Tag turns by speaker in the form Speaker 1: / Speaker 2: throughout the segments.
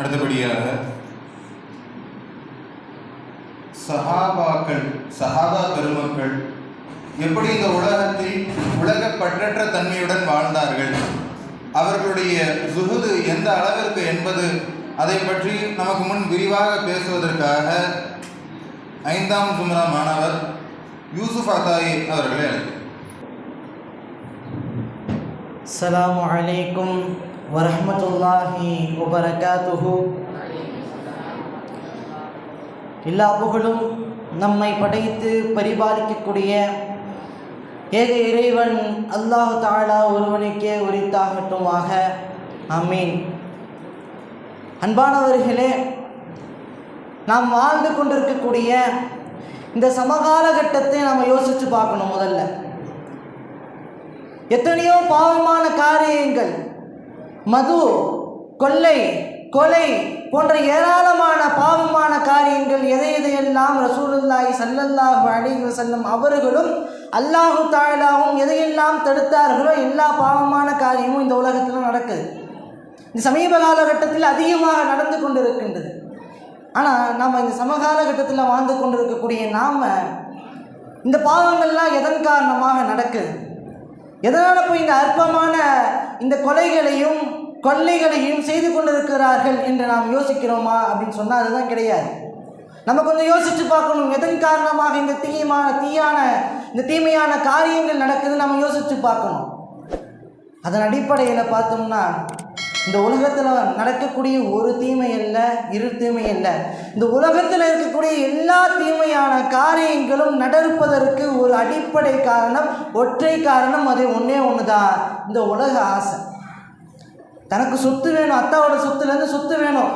Speaker 1: அடுத்தபடியாக சஹாபாக்கள் சஹாபா பெருமக்கள் எப்படி இந்த உலகத்தில் உலக பற்றற்ற தன்மையுடன் வாழ்ந்தார்கள் அவர்களுடைய சுகுது எந்த அளவிற்கு என்பது அதை பற்றி நமக்கு முன் விரிவாக பேசுவதற்காக ஐந்தாம் சுமரா மாணவர் யூசுப் அத்தாயி அவர்களை
Speaker 2: அழைக்கிறார் அலைக்கும். வரமத்துல்லாஹி வபரகாத்துஹு. எல்லா புகழும் நம்மை படைத்து பரிபாலிக்கக்கூடிய ஏக இறைவன் அல்லாஹு தாலா ஒருவனுக்கே உரித்தாகட்டுமாக. அமீன் அன்பானவர்களே நாம் வாழ்ந்து கொண்டிருக்கக்கூடிய இந்த சமகாலகட்டத்தை நம்ம யோசித்து பார்க்கணும் முதல்ல. எத்தனையோ பாவமான காரியங்கள் மது கொள்ளை கொலை போன்ற ஏராளமான பாவமான காரியங்கள் எதை எதையெல்லாம் ரசூலுல்லாய் சல்லல்லாஹ் அலைஹி செல்லும் அவர்களும் அல்லாஹு தாலாவும் எதையெல்லாம் தடுத்தார்களோ எல்லா பாவமான காரியமும் இந்த உலகத்தில் நடக்குது. இந்த சமீப காலகட்டத்தில் அதிகமாக நடந்து கொண்டிருக்கின்றது. ஆனால் நாம் இந்த சமகாலகட்டத்தில் வாழ்ந்து கொண்டிருக்கக்கூடிய நாம் இந்த பாவங்கள்லாம் எதன் காரணமாக நடக்குது? எதனால் போய் இந்த அற்பமான இந்த கொலைகளையும் கொள்ளைகளையும் செய்து கொண்டிருக்கிறார்கள் என்று நாம் யோசிக்கிறோமா அப்படின்னு சொன்னால் அதுதான் கிடையாது. நம்ம கொஞ்சம் யோசித்து பார்க்கணும். எதன் காரணமாக இந்த தீயமான தீயான இந்த தீமையான காரியங்கள் நடக்குது நம்ம யோசித்து பார்க்கணும். அதன் அடிப்படையில் பார்த்தோம்னா இந்த உலகத்தில் நடக்கக்கூடிய ஒரு தீமை இல்லை இரு தீமை இல்லை இந்த உலகத்தில் இருக்கக்கூடிய எல்லா தீமையான காரியங்களும் நடப்பதற்கு ஒரு அடிப்படை காரணம் ஒற்றை காரணம் அது ஒன்றே ஒன்று தான் இந்த உலக ஆசை. தனக்கு சொத்து வேணும் அத்தாவோட சொத்துலேருந்து சொத்து வேணும்.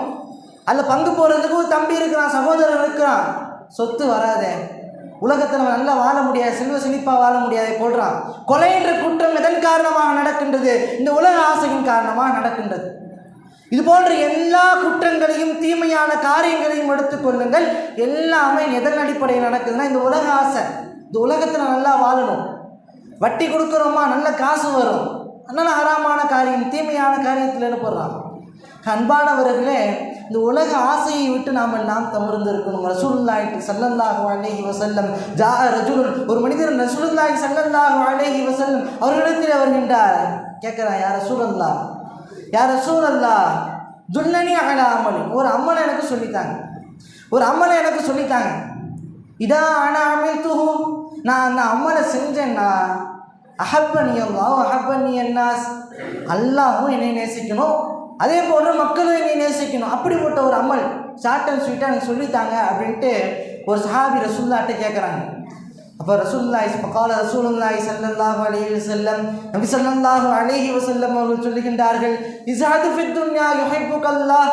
Speaker 2: அதில் பங்கு போகிறதுக்கு ஒரு தம்பி இருக்கிறான் சகோதரன் இருக்கிறான். சொத்து வராதே. உலகத்தில் நம்ம நல்லா வாழ முடியாது செல்வ செழிப்பாக வாழ முடியாது போடுறான் கொலை என்ற குற்றம் எதன் காரணமாக நடக்கின்றது? இந்த உலக ஆசையின் காரணமாக நடக்கின்றது. இது போன்ற எல்லா குற்றங்களையும் தீமையான காரியங்களையும் எடுத்துக்கொள்ளுங்கள் எல்லாமே எதன் அடிப்படையில் நடக்குதுன்னா இந்த உலக ஆசை. இந்த உலகத்தில் நல்லா வாழணும். வட்டி கொடுக்குறோமா? நல்ல காசு வரும். அதனால் ஆறாமான காரியம் தீமையான காரியத்தில் என்ன போடுறான்? அன்பானவர்களே இந்த உலக ஆசையை விட்டு நாம் எல்லாம் தவிர்ந்திருக்கணும் ரசூல்லாய்க்கு ரசூலுல்லாஹி ஸல்லல்லாஹு வசல்லம் ஜா ரஜுலன் ஒரு மனிதர் ரசூலுல்லாஹி ஸல்லல்லாஹு அலைஹி வசல்லம் அவர்களிடத்தில் வருகின்றார் கேட்குறான் யார் ரசூலல்லா யார் ரசூலல்லா துல்லனி அகல அமல் ஒரு அம்மனை எனக்கு சொல்லித்தாங்க. ஒரு அம்மனை எனக்கு சொல்லித்தாங்க. இதா ஆனா அமில் நான் அந்த அம்மனை செஞ்சேன்னா அஹப்பனி அல்லாஹ் அஹப்பனி அன்னாஸ் அல்லாவும் என்னை நேசிக்கணும். அதே போன்று மக்களும் என்னை நேசிக்கணும். அப்படிப்பட்ட ஒரு அமல் ஷார்ட் அண்ட் ஸ்வீட்டாக எனக்கு சொல்லித்தாங்க அப்படின்ட்டு ஒரு சஹாபி ரசூல்லாட்ட கேட்குறாங்க அப்போ ரசூல்லாய் பக்கால ரசூலுல்லாய் சல்லல்லாஹு அலைஹி வஸல்லம் நபி சல்லல்லாஹு அலைஹி வஸல்லம் அவர்கள் சொல்லுகின்றார்கள் இஸாது ஃபித் துன்யா யுஹிப்புக்கல்லாஹ்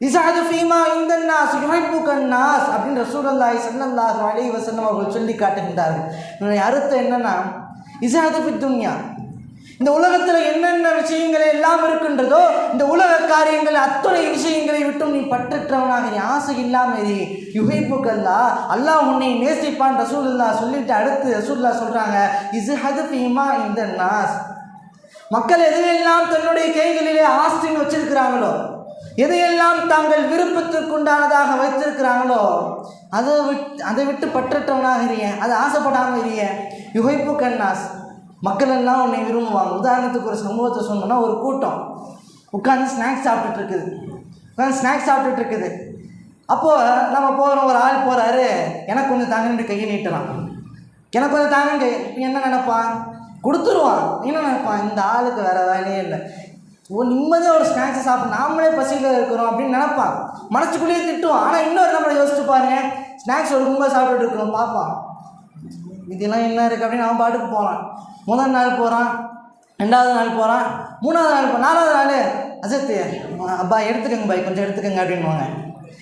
Speaker 2: இசாது ஃபீமா இந்தன்னாஸ் நாஸ் யுஹிப்புக்கன் நாஸ் அப்படின்னு ரசூலுல்லாஹி ஸல்லல்லாஹு அலைஹி வஸல்லம் அவர்கள் சொல்லி காட்டுகின்றார்கள். இதனுடைய அர்த்தம் என்னன்னா இசாது ஃபித் துன்யா இந்த உலகத்தில் என்னென்ன விஷயங்கள் எல்லாம் இருக்கின்றதோ இந்த உலக காரியங்கள் அத்துணை விஷயங்களை விட்டும் நீ பற்றற்றவனாக நீ ஆசை இல்லாமல் இரு. யுகைப்புக்கல்லா அல்லாஹ் உன்னை நேசிப்பான் ரசூல்லா சொல்லிட்டு அடுத்து ரசூல்லா சொல்கிறாங்க இஸ் ஹது ஃபீமா இந்த நாஸ். மக்கள் எதையெல்லாம் தன்னுடைய கைகளிலே ஆஸ்தின்னு வச்சிருக்கிறாங்களோ எதையெல்லாம் தாங்கள் விருப்பத்திற்குண்டானதாக வைத்திருக்கிறாங்களோ அதை விட் அதை விட்டு பற்றற்றவனாக இறிய அதை ஆசைப்படாமல் இருங்க. யுகைப்பு கண்ணாஸ் மக்கள் எல்லாம் உன்னை விரும்புவாங்க. உதாரணத்துக்கு ஒரு சமூகத்தை சொன்னோம்னா ஒரு கூட்டம். உட்காந்து ஸ்நாக்ஸ் சாப்பிட்டுட்டு இருக்குது உட்காந்து ஸ்நாக்ஸ் சாப்பிட்டுட்டு இருக்குது அப்போது நம்ம போகிறோம் ஒரு ஆள் போகிறாரு எனக்கு கொஞ்சம் தாங்கன்னு கையை நீட்டலாம். எனக்கு கொஞ்சம் தாங்கன்னு கை என்ன நினைப்பான்? கொடுத்துருவான். என்ன நினைப்பான்? இந்த ஆளுக்கு வேறு வேலையே இல்லை. ஓ நிம்மதியாக ஒரு ஸ்நாக்ஸை சாப்பிட்டு நாமளே பசியில் இருக்கிறோம் அப்படின்னு நினைப்பான். மனசுக்குள்ளேயே திட்டுவான். ஆனால் இன்னொரு நம்மளை யோசிச்சு பாருங்க. ஸ்நாக்ஸ் ஒரு கும்பல் சாப்பிட்டுட்டு இருக்கிறோம் பார்ப்பான் இதெல்லாம் என்ன இருக்குது அப்படின்னு அவன் பாட்டுக்கு போகலாம் முதல் நாள் போகிறான் ரெண்டாவது நாள் போகிறான் மூணாவது நாள் போ நாலாவது நாள் அசத்து அப்பா எடுத்துக்கங்க பாய் கொஞ்சம் எடுத்துக்கங்க அப்படின்வாங்க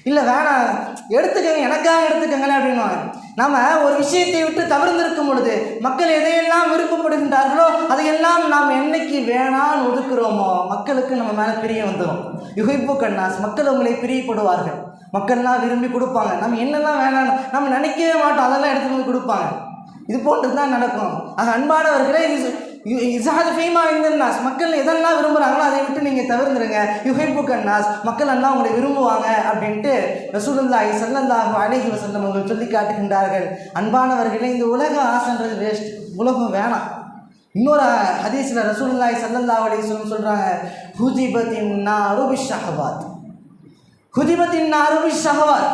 Speaker 2: இல்லை வேணாம் எடுத்துக்கங்க எனக்காக எடுத்துக்கங்களேன் அப்படின்வாங்க நம்ம ஒரு விஷயத்தை விட்டு தவிர்ந்திருக்கும் பொழுது மக்கள் எதையெல்லாம் விருப்பப்படுகின்றார்களோ அதையெல்லாம் நாம் என்னைக்கு வேணான்னு ஒதுக்குறோமோ மக்களுக்கு நம்ம மேலே பிரிய வந்துடும் யுகைப்பு கண்ணாஸ் மக்கள் உங்களை பிரியப்படுவார்கள். மக்கள்லாம் விரும்பி கொடுப்பாங்க. நம்ம என்னெல்லாம் வேணாம் நம்ம நினைக்கவே மாட்டோம். அதெல்லாம் எடுத்துகிட்டு வந்து கொடுப்பாங்க. இது போன்று தான் நடக்கும். ஆக அன்பானவர்களே இசாது ஃபீமா இந்த நாஸ். மக்கள் எதெல்லாம் விரும்புகிறாங்களோ அதை விட்டு நீங்கள் தவிர்ந்துருங்க. யுஹைபுக் நாஸ். மக்கள் எல்லாம் உங்களை விரும்புவாங்க அப்படின்ட்டு ரசூலுல்லாஹி ஸல்லல்லாஹு அழகி வசந்தம் அவர்கள் சொல்லி காட்டுகின்றார்கள். அன்பானவர்களே இந்த உலக ஆசைன்றது வேஸ்ட் உலகம் வேணாம். இன்னொரு ஹதீஸில் ரசூலுல்லாஹி சல்லல்லா அலைஹி சொல்கிறாங்க ஹுதிபத்தின் நாரு ஷஹவாத் ஹுதிபத்தின் நாரு ஷஹவாத்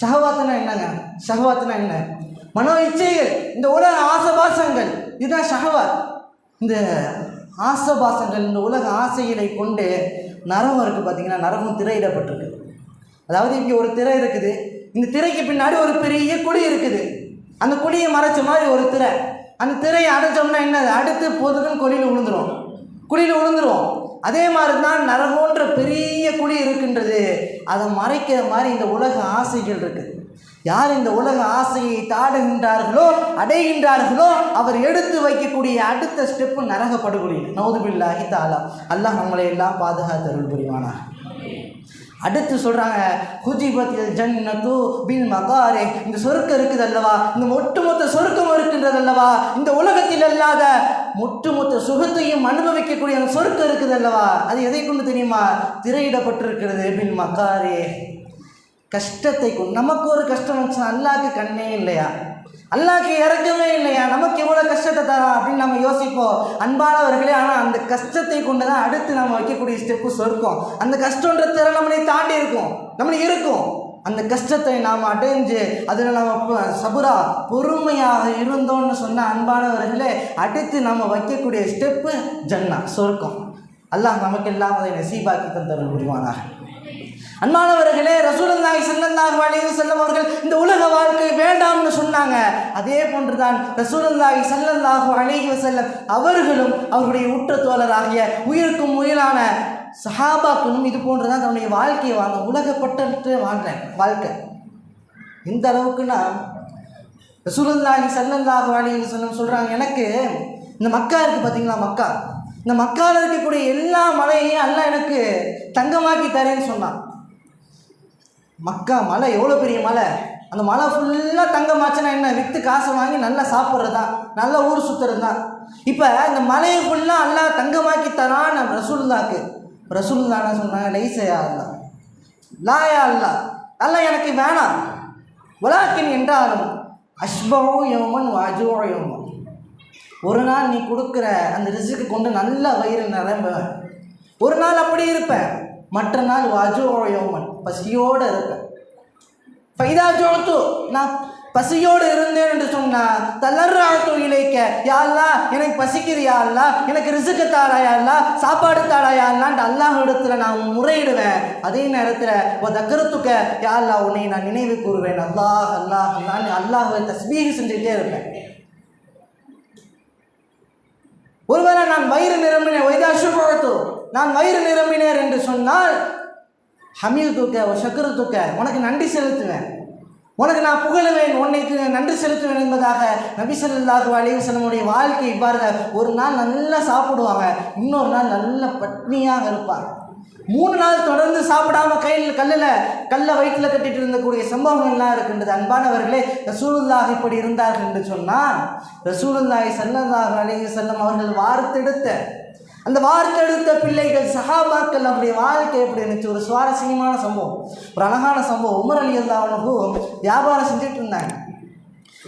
Speaker 2: ஷஹவாத்னா என்னங்க? ஷஹவாத்னா என்ன? மனோ இச்சைகள் இந்த உலக ஆசபாசங்கள் இதுதான் ஷஹவாத் இந்த ஆசபாசங்கள் இந்த உலக ஆசைகளை கொண்டு நரகம் இருக்குது பார்த்தீங்கன்னா நரகம் திரையிடப்பட்டிருக்கு. அதாவது இங்கே ஒரு திரை இருக்குது. இந்த திரைக்கு பின்னாடி ஒரு பெரிய குடி இருக்குது. அந்த குடியை மறைச்ச மாதிரி ஒரு திரை. அந்த திரையை அடைச்சோம்னா என்னது? அடுத்து பொதுக்குன்னு குழியில் விழுந்துரும் குழியில் விழுந்துடும் அதே மாதிரி தான் நரகோன்ற பெரிய குழி இருக்கின்றது. அதை மறைக்கிற மாதிரி இந்த உலக ஆசைகள் இருக்குது யார் இந்த உலக ஆசையை தாடுகின்றார்களோ அடைகின்றார்களோ அவர் எடுத்து வைக்கக்கூடிய அடுத்த ஸ்டெப்பு நரக படுகொலி நௌதுபில்லாஹி தாலா அல்லாஹ் நம்மளை எல்லாம் பாதுகாத்தருள் புரிவானா அடுத்து சொல்கிறாங்க ஹுஜிபத்தில் ஜன்னத்து பில் மகாரே. இந்த சொர்க்கம் இருக்குது அல்லவா? இந்த ஒட்டுமொத்த சொர்க்கம் இருக்கின்றது அல்லவா? இந்த உலகத்தில் அல்லாத ஒட்டுமொத்த சுகத்தையும் அனுபவிக்கக்கூடிய அந்த சொர்க்கம் இருக்குது அல்லவா? அது எதை கொண்டு தெரியுமா? திரையிடப்பட்டிருக்கிறது பில் மகாரே. கஷ்டத்தை கொண்டு நமக்கு ஒரு கஷ்டம் வந்துச்சுன்னா அல்லாக்கு கண்ணே இல்லையா? அல்லாக்கு இறக்கமே இல்லையா? நமக்கு எவ்வளோ கஷ்டத்தை தரான் அப்படின்னு நம்ம யோசிப்போம். அன்பானவர்களே ஆனால் அந்த கஷ்டத்தை கொண்டு தான் அடுத்து நம்ம வைக்கக்கூடிய ஸ்டெப்பு சொர்க்கம். அந்த கஷ்டன்ற திறன் நம்மளை தாண்டி இருக்கும். நம்மளை இருக்கும். அந்த கஷ்டத்தை நாம் அடைஞ்சு அதில் நம்ம சபுரா பொறுமையாக இருந்தோம்னு சொன்ன அன்பானவர்களே அடுத்து நம்ம வைக்கக்கூடிய ஸ்டெப்பு ஜன்னா சொர்க்கம். அல்லாஹ் நமக்கு அதை நசீபாக்கி தந்தவர்கள் புரிவானாக. அன்பானவர்களே ரசூலுல்லாஹி ஸல்லல்லாஹு அலைஹி வஸல்லம் அவர்கள் இந்த உலக வாழ்க்கை வேண்டாம்னு சொன்னாங்க. அதே போன்றுதான் ரசூலுல்லாஹி ஸல்லல்லாஹு அலைஹி வஸல்லம் அவர்களும் அவர்களுடைய உற்ற தோழராகிய உயிருக்கும் உயிரான சஹாபாக்களும் இது போன்றுதான் தன்னுடைய வாழ்க்கையை வாழ்ந்த உலகப்பட்டு வாழ்ற வாழ்க்கை. இந்த அளவுக்குன்னா ரசூலுல்லாஹி ஸல்லல்லாஹு அலைஹி வஸல்லம் சொல்கிறாங்க எனக்கு இந்த மக்கா இருக்குது பார்த்தீங்களா மக்கா? இந்த மக்காவில் இருக்கக்கூடிய எல்லா மலையையும் எல்லாம் எனக்கு தங்கமாக்கி தரேன்னு சொன்னான். மக்கா மலை எவ்வளோ பெரிய மலை? அந்த மலை ஃபுல்லாக தங்கமாச்சுன்னா என்ன? விற்று காசு வாங்கி நல்லா சாப்பிட்றது தான் நல்லா ஊர் சுற்றுறது தான் இப்போ இந்த மலையை ஃபுல்லாக அல்லாஹ் தங்கமாக்கி தரான் நம்ம ரசூலுல்லாக்கு. ரசூலுல்லா சொன்னாங்க? லைசையா அல்லா லாயா அல்லா அல்லா எனக்கு வேணாம். உலாக்கின் என்றாலும் அஷ்பவோ யோமன் வாஜோ யோமன். ஒரு நாள் நீ கொடுக்குற அந்த ரிசுக்கு கொண்டு நல்ல வயிறு நிரம்புவேன் ஒரு நாள் அப்படி இருப்பேன். மற்ற நாள் வாஜோ யோமன். பசியோடு இருப்பேன். ஃபைதா ஜோத்து நான் பசியோடு இருந்தேன் என்று சொன்னால் தளர்றா தொழிலைக்க யாழ்லா எனக்கு பசிக்கிறியா யாழ்லா எனக்கு ரிசுக்கு தாரா யாழ்லா சாப்பாடு தாரா யாழ்லான்ட்டு அல்லாஹ் இடத்துல நான் முறையிடுவேன். அதே நேரத்தில் ஒரு தக்கரத்துக்க யாழ்லா உன்னை நான் நினைவு கூறுவேன். அல்லாஹ் அல்லாஹ் அல்லான்னு அல்லாஹை தஸ்மீக செஞ்சுக்கிட்டே இருப்பேன். ஒருவேளை நான் வயிறு நிரம்பினேன். வைதா சுபத்து நான் வயிறு நிரம்பினேன் என்று சொன்னால் ஹமீர் தூக்க ஒரு சக்கர தூக்க உனக்கு நன்றி செலுத்துவேன். உனக்கு நான் புகழுவேன் உன்னைக்கு நன்றி செலுத்துவேன் என்பதாக நபி அலிவசனமுடைய வாழ்க்கை இவ்வாறு ஒரு நாள் நல்லா சாப்பிடுவாங்க இன்னொரு நாள் நல்ல பட்னியாக இருப்பாங்க. மூணு நாள் தொடர்ந்து சாப்பிடாம கையில் கல்லில் கல்லை வயிற்றில் கட்டிட்டு இருந்தக்கூடிய சம்பவங்கள்லாம் இருக்கின்றது. அன்பானவர்களே ரசூலுல்லாஹ் இப்படி இருந்தார்கள் என்று சொன்னால் ரசூலுல்லாஹி ஸல்லல்லாஹு அலி செல்லம் அவர்கள் வார்த்தெடுத்த அந்த வார்த்தெடுத்த பிள்ளைகள் சஹாபாக்கள் நம்முடைய வாழ்க்கை எப்படி இருந்துச்சு? ஒரு சுவாரஸ்யமான சம்பவம். ஒரு அழகான சம்பவம். உமர் அலி அல்லாவனுக்கும் வியாபாரம் செஞ்சுட்டு இருந்தாங்க.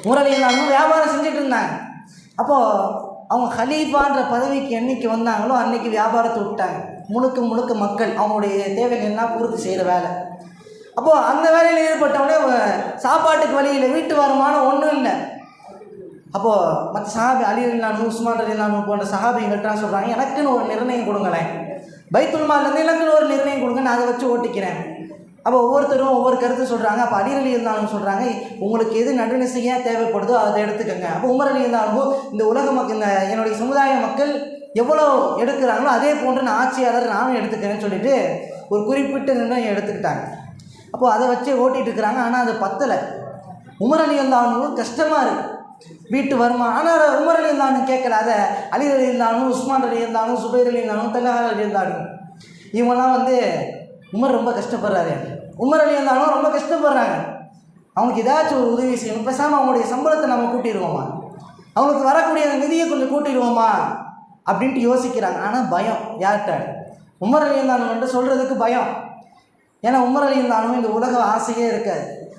Speaker 2: உமர் அலி அல்லாவனும் வியாபாரம் செஞ்சுட்டு இருந்தாங்க. அப்போது அவங்க ஹலீஃபான்ற பதவிக்கு என்றைக்கு வந்தாங்களோ அன்றைக்கி வியாபாரத்தை விட்டாங்க. முழுக்க முழுக்க மக்கள் அவங்களுடைய தேவைகள்லாம் பூர்த்தி செய்கிற வேலை. அப்போது அந்த வேலையில் ஈடுபட்டவொடனே சாப்பாட்டுக்கு வழியில் வீட்டு வருமானம் ஒன்றும் இல்லை. அப்போது மற்ற சஹாபி அலி இல்லானு உஸ்மான் அலி இல்லானு போன்ற சஹாபிகள்லாம் சொல்கிறாங்க எனக்குன்னு ஒரு நிர்ணயம் கொடுங்களேன் பைத்துல்மாலேருந்து எனக்குன்னு ஒரு நிர்ணயம் கொடுங்க நான் அதை வச்சு ஓட்டிக்கிறேன். அப்போ ஒவ்வொருத்தரும் ஒவ்வொரு கருத்து சொல்கிறாங்க அப்போ அலி அலி இருந்தாலும் சொல்கிறாங்க உங்களுக்கு எது நடுநிசையாக தேவைப்படுதோ அதை எடுத்துக்கோங்க. அப்போ உமர் அலி இருந்தாலும் இந்த உலக மக்கள் இந்த என்னுடைய சமுதாய மக்கள் எவ்வளோ எடுக்கிறாங்களோ அதே போன்று நான் ஆட்சியாளர் நானும் எடுத்துக்கிறேன்னு சொல்லிட்டு ஒரு குறிப்பிட்ட நிர்ணயம் எடுத்துக்கிட்டாங்க. அப்போது அதை வச்சு ஓட்டிகிட்டு இருக்கிறாங்க ஆனால் அது பத்தலை. உமர் அலி இருந்தாலும் கஷ்டமாக இருக்குது வீட்டு வருமானம் ஆனால் உமர் அலி இருந்தாலும் கேட்கல அதை அலி அலி இருந்தாலும் உஸ்மான் அலி இருந்தாலும் சுபைர் அலி இருந்தாலும் தல்லஹா அலி இருந்தாலும் இவங்கெல்லாம் வந்து உமர் ரொம்ப கஷ்டப்படுறாரு. உமர் அலி இருந்தாலும் ரொம்ப கஷ்டப்படுறாங்க. அவங்களுக்கு ஏதாச்சும் ஒரு உதவி செய்யணும். பேசாமல் அவங்களுடைய சம்பளத்தை நம்ம கூட்டிடுவோமா? அவங்களுக்கு வரக்கூடிய அந்த நிதியை கொஞ்சம் கூட்டிடுவோமா? அப்படின்ட்டு யோசிக்கிறாங்க. ஆனால் பயம். யார்கிட்ட? உமர் அலி வந்து சொல்கிறதுக்கு பயம். ஏன்னா உமர் அலி இந்த உலக ஆசையே இருக்காது.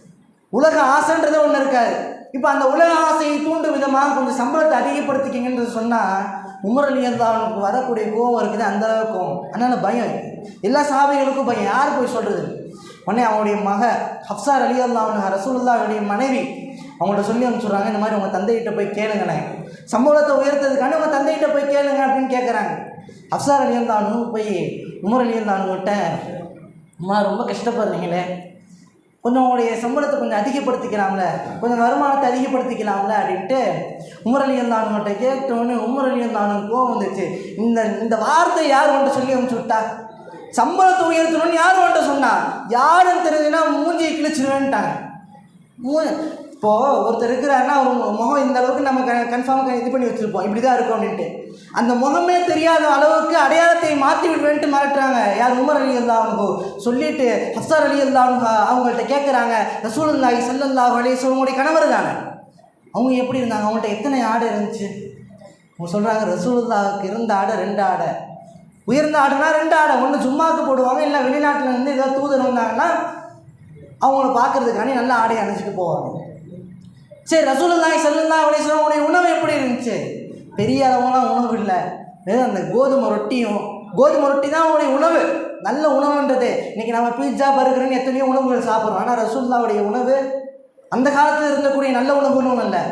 Speaker 2: உலக ஆசைன்றது ஒன்று இருக்காது. இப்போ அந்த உலக ஆசையை தூண்டும் விதமாக கொஞ்சம் சம்பளத்தை அதிகப்படுத்திக்கிங்கன்றது சொன்னால் உமர் அலி அவனுக்கு வரக்கூடிய கோவம் இருக்குது அந்த அளவுக்கு கோவம் அதனால் பயம் எல்லா சாபிகளுக்கும் பயம். யார் போய் சொல்கிறது உடனே அவனுடைய மக ஹப்சார் அலி அல்லா அவனு ரசூலுல்லாவுடைய மனைவி அவங்கள்ட்ட சொல்லி அனுப்பிச்சுட்றாங்க இந்த மாதிரி உங்கள் தந்தைகிட்ட போய் கேளுங்களேன். சம்பளத்தை உயர்த்ததுக்கான உங்கள் தந்தைகிட்ட போய் கேளுங்க அப்படின்னு கேட்குறாங்க ஹப்சார் அலி அல்லானு போய் உமர் அலி அல்லானுகிட்ட அம்மா ரொம்ப கஷ்டப்படுறீங்களே. கொஞ்சம் உங்களுடைய சம்பளத்தை கொஞ்சம் அதிகப்படுத்திக்கலாம்ல. கொஞ்சம் வருமானத்தை அதிகப்படுத்திக்கலாம்ல அப்படின்ட்டு உமர் தானுங்கிட்ட கேட்டோன்னு கேட்டோன்னே தானும் கோவம் வந்துச்சு இந்த இந்த வார்த்தை யார் வந்துட்டு சொல்லி அனுப்பிச்சு விட்டா? சம்பளத்தை உயர்த்தணும்னு யார் வந்துட்டு சொன்னா? யாருன்னு தெரிஞ்சுன்னா மூஞ்சியை கிழிச்சிருவேன்ட்டாங்க. மூ இப்போது ஒருத்தர் இருக்கிறாருன்னா அவங்க முகம் இந்த அளவுக்கு நம்ம க கன்ஃபார்ம் இது பண்ணி வச்சுருப்போம். இப்படி தான் இருக்கும் அப்படின்ட்டு. அந்த முகமே தெரியாத அளவுக்கு அடையாளத்தை மாற்றி விடுவேன்ட்டு மிரட்டுறாங்க. யார் உமர் அலி அல்லா அவனுக்கு சொல்லிட்டு ஹப்சார் அலி அல்லா அவங்கள்ட்ட கேட்குறாங்க ரசூலுல்லாஹி சல்லல்லா அலி சொல்லுங்களுடைய கணவர் தானே? அவங்க எப்படி இருந்தாங்க? அவங்கள்ட்ட எத்தனை ஆடை இருந்துச்சு? அவங்க சொல்கிறாங்க ரசூலுல்லாவுக்கு இருந்த ஆடை ரெண்டு ஆடை. உயர்ந்த ஆடைனா ரெண்டு ஆடை. ஒன்று சும்மாக்கு போடுவாங்க இல்லை வெளிநாட்டில் இருந்து ஏதாவது தூதர் வந்தாங்கன்னா அவங்கள பார்க்கறதுக்காண்டி நல்ல ஆடை அணிஞ்சிட்டு போவாங்க. சரி ரசூலுல்லாஹி ஸல்லல்லாஹு அலைஹி வஸல்லம் உடைய உணவு எப்படி இருந்துச்சு? பெரிய அளவுலாம் உணவு இல்லை. வெறும் அந்த கோதுமை ரொட்டியும் கோதுமை ரொட்டி தான் அவனுடைய உணவு. நல்ல உணவுன்றது. இன்னைக்கு நம்ம பீட்சா பர்கர்னு எத்தனையோ உணவுகள் சாப்பிட்றோம். ஆனால் ரசூல்லாவுடைய உணவு அந்த காலத்தில் இருந்தக்கூடிய நல்ல உணவுன்னு ஒன்றும் இல்லை.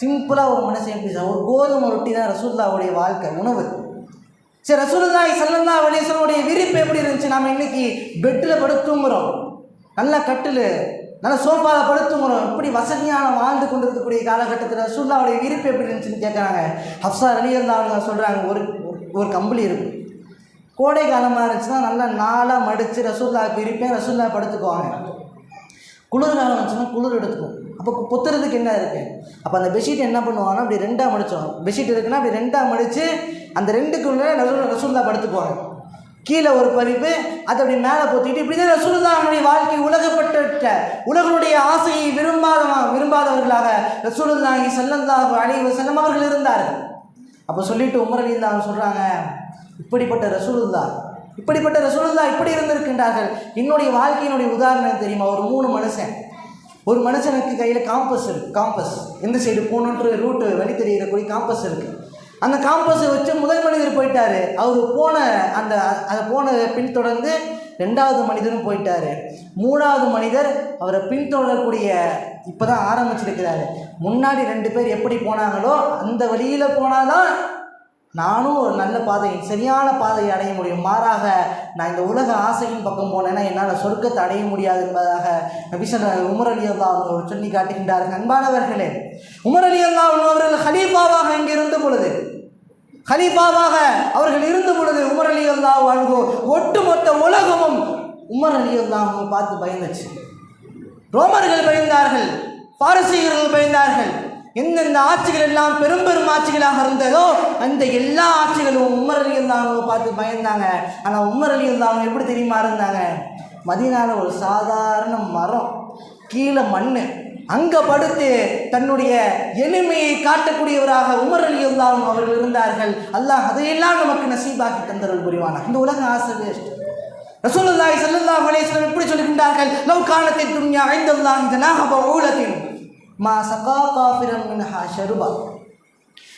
Speaker 2: சிம்பிளாக ஒரு மனுஷன் எப்படி ஒரு கோதுமை ரொட்டி தான் ரசூல்லாவுடைய வாழ்க்கை உணவு. சரி ரசூலுல்லாஹி ஸல்லல்லாஹு அலைஹி விரிப்பு எப்படி இருந்துச்சு? நாம் இன்னைக்கு பெட்டில் படுத்து தூங்குறோம். நல்ல கட்டில் நல்ல சோஃபாவில் படுத்து தூங்குறோம் இப்படி வசதியான வாழ்ந்து கொண்டு இருக்கக்கூடிய காலகட்டத்தில் ரசூல்லாவுடைய விரிப்பு எப்படி இருந்துச்சுன்னு கேட்குறாங்க ஹப்சா அலி அவங்க சொல்கிறாங்க ஒரு ஒரு- ஒரு கம்பளி இருக்கும் கோடை காலமாக இருந்துச்சுன்னா நல்லா நாளாக மடித்து ரசூல்லாவுக்கு இருப்பேன் ரசூல்லா படுத்துக்குவாங்க. குளிர் காலம் வந்துச்சுன்னா குளிர் எடுத்துக்கும். அப்போ பொத்துறதுக்கு என்ன இருக்குது அப்போ அந்த பெட்ஷீட் என்ன பண்ணுவாங்கன்னா அப்படி ரெண்டாக மடித்தோம் பெட்ஷீட் இருக்குன்னா அப்படி ரெண்டாக மடித்து அந்த ரெண்டுக்குள்ளே நல்ல ரசூல்லா படுத்துக்குவாங்க. கீழே ஒரு பறிப்பு அதை அப்படி மேலே போத்திட்டு இப்படி தான் ரசூலுல்லாஹுடைய வாழ்க்கை உலகப்பட்ட உலகனுடைய ஆசையை விரும்பாத விரும்பாதவர்களாக ரசூலுல்லாஹி ஸல்லல்லாஹு அலைஹி வஸல்லம் அவர்கள் இருந்தார்கள். அப்போ சொல்லிட்டு உமர் அலி சொல்கிறாங்க இப்படிப்பட்ட ரசூலுல்லா இப்படிப்பட்ட ரசூலுல்லா இப்படி இருந்திருக்கின்றார்கள். என்னுடைய வாழ்க்கையினுடைய உதாரணம் தெரியுமா? ஒரு மூணு மனுஷன். ஒரு மனுஷனுக்கு கையில் காம்பஸ் இருக்குது காம்பஸ் எந்த சைடு போகணுன்ற ரூட்டு வழி தெரியக்கூடிய காம்பஸ் இருக்குது அந்த காம்பஸை வச்சு முதல் மனிதர் போயிட்டார். அவர் போன அந்த அதை போன பின்தொடர்ந்து ரெண்டாவது மனிதரும் போயிட்டார். மூணாவது மனிதர் அவரை பின்தொடரக்கூடிய இப்போ தான் ஆரம்பிச்சிருக்கிறாரு. முன்னாடி ரெண்டு பேர் எப்படி போனாங்களோ அந்த வழியில் போனால் தான் நானும் ஒரு நல்ல பாதை சரியான பாதையை அடைய முடியும். மாறாக நான் இந்த உலக ஆசையின் பக்கம் போனேன்னா என்னால் சொர்க்கத்தை அடைய முடியாது என்பதாக நபிசன் உமர் அலி அல்லா அவர்கள் சொல்லி காட்டுகின்றார்கள். அன்பானவர்களே உமர் அலி அல்லா அவர்கள் ஹலீஃபாவாக இங்கே இருந்த பொழுது ஹலீஃபாவாக அவர்கள் இருந்த பொழுது உமர் அலி அல்லா வாழ்வோ ஒட்டுமொத்த உலகமும் உமர் அலி அல்லா பார்த்து பயந்துச்சு. ரோமர்கள் பயந்தார்கள் பாரசீகர்கள் பயந்தார்கள். எந்தெந்த ஆட்சிகள் எல்லாம் பெரும் பெரும் ஆட்சிகளாக இருந்ததோ அந்த எல்லா ஆட்சிகளும் உமர் அலி பார்த்து பயந்தாங்க. ஆனால் உமர் அலி எப்படி தெரியுமா இருந்தாங்க? மதினால ஒரு சாதாரண மரம் கீழே மண் அங்கே படுத்து தன்னுடைய எளிமையை காட்டக்கூடியவராக உமர் அலி அல்லாஹ் அவர்கள் இருந்தார்கள். அல்லாஹ் அதையெல்லாம் நமக்கு நசீபாக்கி தந்தவர்கள் புரிவானா இந்த உலக ஆசை வேஸ்ட். ரசூலுல்லாஹி ஸல்லல்லாஹு அலைஹி வஸல்லம் இப்படி சொல்கின்றார்கள். லவ் கானத்தின் துன்யா ஐந்தல்லாஹி ஜனாஹ பஊலத்தின் மா சகா காஃபிரன் மின்ஹா ஷருபா.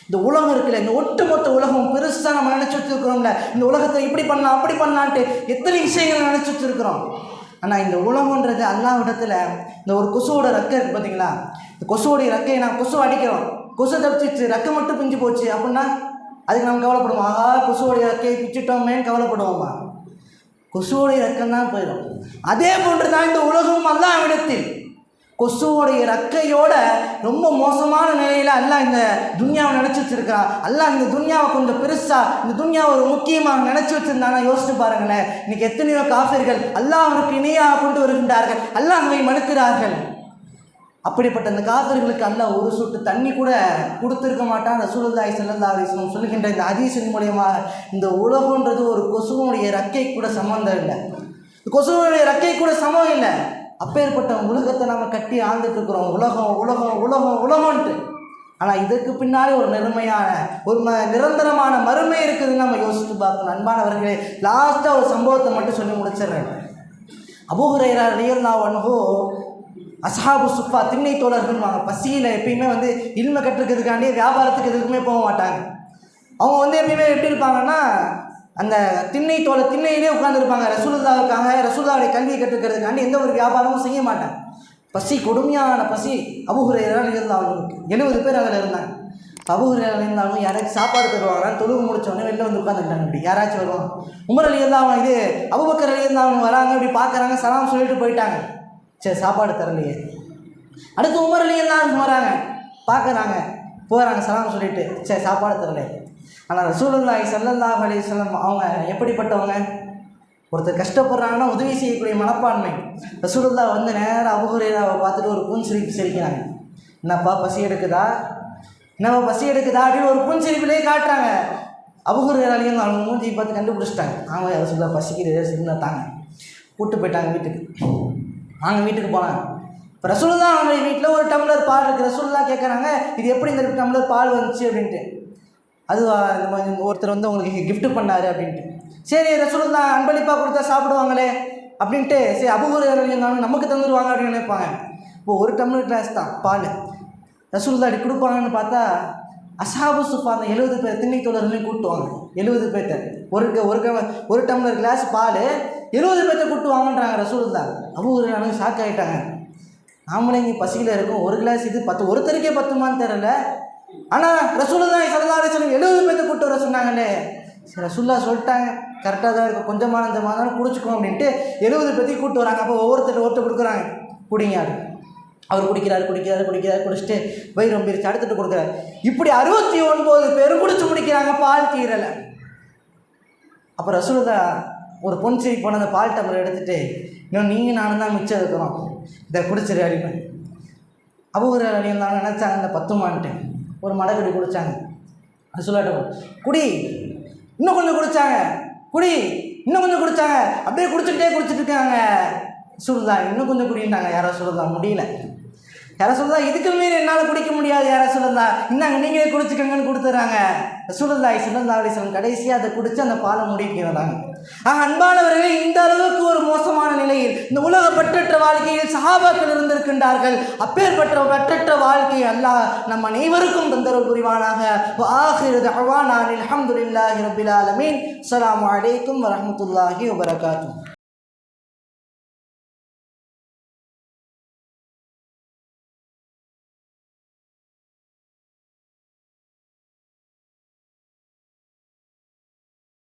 Speaker 2: இந்த உலகம் இருக்குல்ல இந்த ஒட்டுமொத்த உலகம் பெருசாக நம்ம நினச்சி வச்சுருக்கிறோம்ல. இந்த உலகத்தை இப்படி பண்ணலாம் அப்படி பண்ணலான்ட்டு எத்தனை விஷயங்கள் நினச்சி வச்சுருக்கிறோம். ஆனால் இந்த உலகன்றது அல்லாவிடத்தில் இந்த ஒரு கொசுவோட ரக்கை இருக்குது பார்த்தீங்களா இந்த கொசுவோடைய ரக்கையை நான் கொசு அடிக்கிறோம். கொசு தப்பிச்சிச்சு ரக்கை மட்டும் பிஞ்சு போச்சு அப்படின்னா அதுக்கு நம்ம கவலைப்படுவோம். ஆகா கொசுவோடைய ரக்கையை பிச்சுட்டோமேன்னு கவலைப்படுவோமா? கொசுவோடைய ரக்கம் தான் போயிடும். அதே போன்று தான் இந்த உலகம் அல்லாவிடத்தில் கொசுவோடைய ரக்கையோட ரொம்ப மோசமான நிலையில் எல்லாம் இந்த துன்யாவை நினச்சி வச்சிருக்கான் எல்லாம் இந்த துன்யாவை கொஞ்சம் பெருசாக இந்த துன்யாவை ஒரு முக்கியமாக நினச்சி வச்சிருந்தானா யோசிச்சு பாருங்களேன். இன்னைக்கு எத்தனையோ காஃபிர்கள் அவருக்கு இணையாக கொண்டு வருகின்றார்கள். அல்லாஹ்வை மறுக்கிறார்கள் அப்படிப்பட்ட அந்த காஃபிர்களுக்கு அல்ல ஒரு சொட்டு தண்ணி கூட கொடுத்துருக்க மாட்டான். அந்த ஸல்லல்லாஹு அலைஹி வஸல்லம் சொல்லுகின்ற இந்த அதிசன் மூலியமாக இந்த உலகன்றது ஒரு கொசுவனுடைய ரக்கை கூட சம்மந்தம் இல்லை. இந்த கொசுவனுடைய ரக்கை கூட சமம் இல்லை. அப்பேற்பட்ட உலகத்தை நாம் கட்டி ஆழ்ந்துட்டு இருக்கிறோம் உலகம் உலகம் உலகம் உலகம்ன்ட்டு. ஆனால் இதற்கு பின்னாடி ஒரு நெருமையான ஒரு ம நிரந்தரமான மறுமை இருக்குதுன்னு நம்ம யோசித்து பார்க்கணும். அன்பானவர்களே லாஸ்ட்டாக ஒரு சம்பவத்தை மட்டும் சொல்லி முடிச்சிடுறேன். அபூஹுரைரா ரியல்லா அனுகோ அசாபு சுஃபா திண்ணை தோழர்கள்வாங்க பசியில் எப்பயுமே வந்து இன்மை கற்றுக்கிறதுக்காண்டி வியாபாரத்துக்கு எதுக்குமே போக மாட்டாங்க. அவங்க வந்து எப்பயுமே எப்படி இருப்பாங்கன்னா அந்த திண்ணை தோலை திண்ணையிலே உட்காந்துருப்பாங்க ரசூலுல்லாவுக்காக ரசூலுல்லாவுடைய கல்வியை கற்றுக்கிறதுக்காண்டி எந்த ஒரு வியாபாரமும் செய்ய மாட்டாங்க. பசி கொடுமையான பசி அபுஹுரைரா இருந்தாங்க எழுபது பேர் அதில் இருந்தாங்க. அபுஹுரைரா இருந்தாலும் யாராச்சும் சாப்பாடு தருவாங்கன்னு தொழுவு முடிச்சவொடனே வெளில வந்து உட்காந்துட்டாங்க இப்படி யாராச்சும் வருவாங்க. உமர் அலி இருந்தாலும் இது அபுபக்கர் அலி இருந்தாலும் வராங்க இப்படி பார்க்குறாங்க சலாம் சொல்லிட்டு போயிட்டாங்க. சரி சாப்பாடு தரலையே. அடுத்து உமர் அலி இருந்தாலும் வராங்க. பார்க்குறாங்க போகிறாங்க சலாம் சொல்லிட்டு. சரி சாப்பாடு தரலையே ஆனால் ரசூலுல்லாஹி ஸல்லல்லாஹு அலைஹி வஸல்லம் அவங்க எப்படிப்பட்டவங்க? ஒருத்தர் கஷ்டப்படுறாங்கன்னா உதவி செய்யக்கூடிய மனப்பான்மை. ரசூலுல்லா வந்து நேராக அபுகுரேராவை பார்த்துட்டு ஒரு புன்சிரிப்பு சிரிக்கிறாங்க என்னப்பா பசி எடுக்குதா? என்னப்பா பசி எடுக்குதா? அப்படின்னு ஒரு புன்சிரிப்பிலே காட்டுறாங்க. அபுகுரேராலையும் அவங்க மூஞ்சி பார்த்து கண்டுபிடிச்சிட்டாங்க. அவங்க ரசூல்லா பசிக்குது? சின்ன தாங்க கூப்பிட்டு போயிட்டாங்க வீட்டுக்கு. அவங்க வீட்டுக்கு போனாங்க. இப்போ ரசூலுல்லா அவங்க வீட்டில் ஒரு டம்ளர் பால் இருக்குது ரசூலுல்லா கேட்குறாங்க இது எப்படி இந்த டம்ளர் பால் வந்துச்சு? அப்படின்ட்டு. அதுவா இந்த மாதிரி ஒருத்தர் வந்து உங்களுக்கு கிஃப்ட் பண்ணாரு அப்படின்ட்டு. சரி ரசூலுல்லா அன்பளிப்பாக கொடுத்தா சாப்பிடுவாங்களே அப்படின்ட்டு சரி அபுகுரு இருந்தாலும் நமக்கு தந்துடுவாங்க அப்படின்னு நினைப்பாங்க. இப்போ ஒரு டம்ளர் கிளாஸ் தான் பால். ரசூலுல்லா அப்படி கொடுப்பாங்கன்னு பார்த்தா அசாபு சுப்பா அந்த எழுபது பேர் திண்ணை தோழர்களையும் கூட்டுவாங்க. எழுபது பேர்த்த. ஒரு ஒரு ஒரு டம்ளர் கிளாஸ் பால் எழுபது பேர்த்த கூட்டு வாங்கன்றாங்க ரசூலுல்லா அபுகுரு ஷாக் ஆகிட்டாங்க நாமளே இங்கே பசியில் இருக்கும். ஒரு கிளாஸ் இது பத்து ஒருத்தருக்கே பத்துமான்னு தெரில ஆனால் ரசூல்லா ஸல்லல்லாஹு சொல்லி எழுபது பேர்த்த கூட்டு வர சொன்னாங்களே ரசுல்லா ரசூல்லா சொல்லிட்டாங்க. கரெக்டாக தான் இருக்கும் கொஞ்சமாக கொஞ்சமாக மாதிரி குடிச்சுக்கோ அப்படின்ட்டு எழுபது பேர்த்தையும் கூட்டு வராங்க. அப்போ ஒவ்வொருத்தர் ஒருத்தர் கொடுக்குறாங்க. குடிங்க அவர் குடிக்கிறாரு குடிக்கிறாரு குடிக்கிறாரு குடிச்சிட்டு வயிறு ரொம்பிருச்சு அடுத்துட்டு கொடுக்குறாரு. இப்படி அறுபத்தி ஒன்பது பேர் குடிச்சு முடிக்கிறாங்க பால் தீரலை அப்போ ரசூலதா ஒரு பொன் சிரி போன அந்த பால் டம்ளர் எடுத்துட்டு இன்னும் நீங்கள் நானும் தான் மிச்சம் இருக்கிறோம். இதை குடிச்சிரு அப்படின்னு. அபூர் அலி இருந்தாங்க நினச்சாங்க. இந்த பத்துமான்ட்டு. ஒரு மடக்கடி குடித்தாங்க அது சொல்லட்டும் குடி. இன்னும் கொஞ்சம் குடித்தாங்க குடி. இன்னும் கொஞ்சம் குடித்தாங்க அப்படியே குடிச்சுக்கிட்டே குடிச்சிட்டு இருக்காங்க. சொல்லுதா இன்னும் கொஞ்சம் குடினாங்க யாரோ சொல்லுதா முடியல. யாரோ சொல்லுதா இதுக்கு மீறி என்னால் குடிக்க முடியாது யாரை சொல்லுதா இந்தாங்க நீங்களே குடிச்சுக்கங்கன்னு கொடுத்துட்றாங்க சுல்லல்லாய் சுல்லல்லா அலிஸ்லம் கடைசியாக அதை குடிச்சு அந்த பாலை முடிக்கிறதாங்க ஆக அன்பானவர்களே இந்த அளவுக்கு ஒரு மோசமான நிலையில் இந்த உலக பற்றற்ற வாழ்க்கையில் சஹாபாக்கள் இருந்திருக்கின்றார்கள். அப்பேற்பட்ட பற்றற்ற வாழ்க்கை அல்லாஹ் நம் அனைவருக்கும் தந்தரவு புரிவானாக. ஆஹிரு தஅவானா அல்ஹம்துலில்லாஹி ரப்பில் ஆலமீன். அஸ்ஸலாமு அலைக்கும் வரமத்துல்லாஹி வபரகாத்தூ